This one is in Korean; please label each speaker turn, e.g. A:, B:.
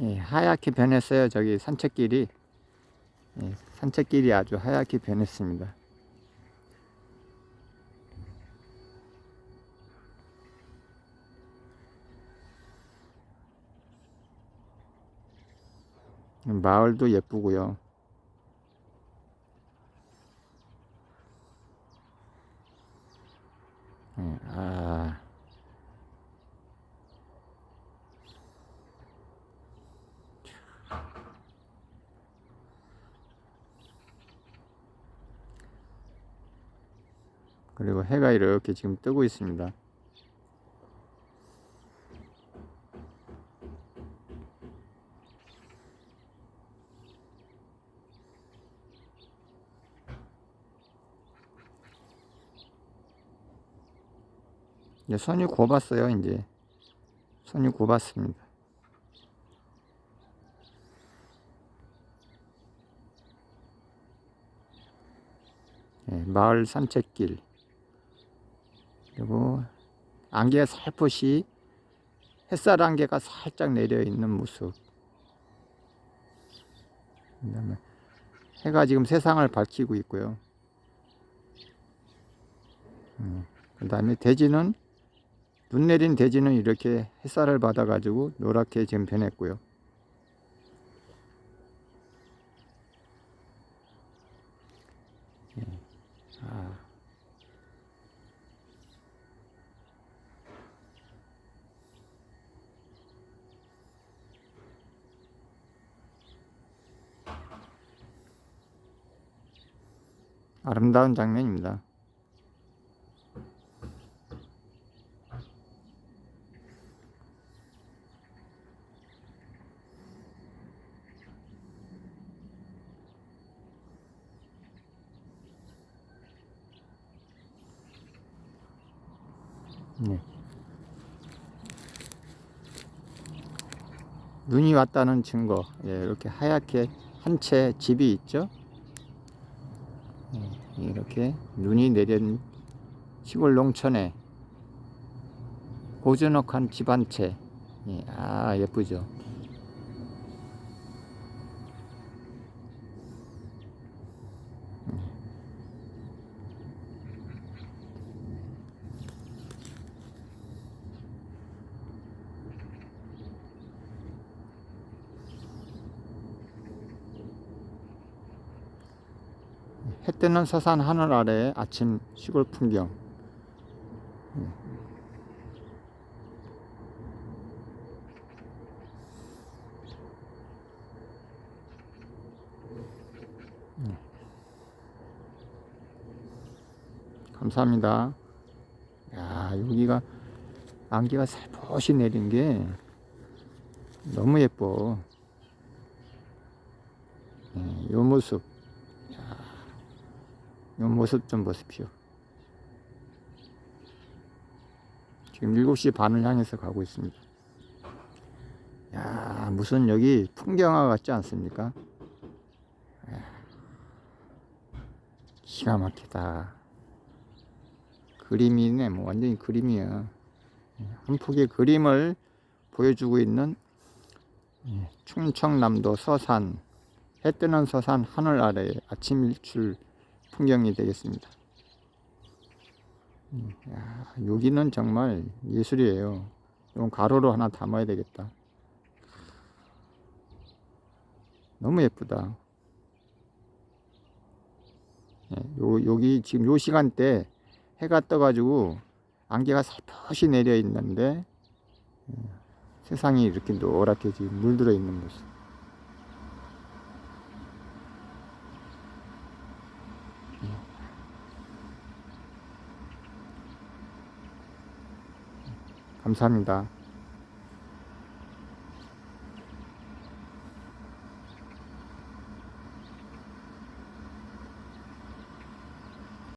A: 예, 하얗게 변했어요. 저기 산책길이. 예, 산책길이 아주 하얗게 변했습니다. 마을도 예쁘고요. 그리고 해가 이렇게 지금 뜨고 있습니다. 이제 손이 곱았어요, 이제. 손이 곱았습니다. 예, 마을 산책길. 그리고 안개가 살포시 햇살 안개가 살짝 내려 있는 모습. 그다음에 해가 지금 세상을 밝히고 있고요. 음, 그다음에 대지는 눈 내린 대지는 이렇게 햇살을 받아가지고 노랗게 지금 변했고요. 아름다운 장면입니다. 네. 눈이 왔다는 증거. 예, 이렇게 하얗게 한 채 집이 있죠. 예, 이렇게 눈이 내린 시골 농촌에 고즈넉한 집 한 채. 예, 아 예쁘죠. 해 뜨는 서산 하늘 아래 아침 시골 풍경. 감사합니다. 야, 여기가 안개가 살포시 내린 게 너무 예뻐. 예, 요 모습. 이 모습 좀 보십시오. 지금 7시 반을 향해서 가고 있습니다. 야, 무슨 여기 풍경화 같지 않습니까? 야, 기가 막히다. 그림이네, 뭐 완전히 그림이야. 한 폭의 그림을 보여주고 있는 예, 충청남도 서산, 해 뜨는 서산 하늘 아래 아침 일출 풍경이 되겠습니다. 음, 야, 여기는 정말 예술이에요. 이건 가로로 하나 담아야 되겠다. 너무 예쁘다. 예, 요, 여기 지금 요 시간대 해가 떠가지고 안개가 살포시 내려 있는데 예, 세상이 이렇게 노랗게 지금 물들어 있는 모습. 감사합니다.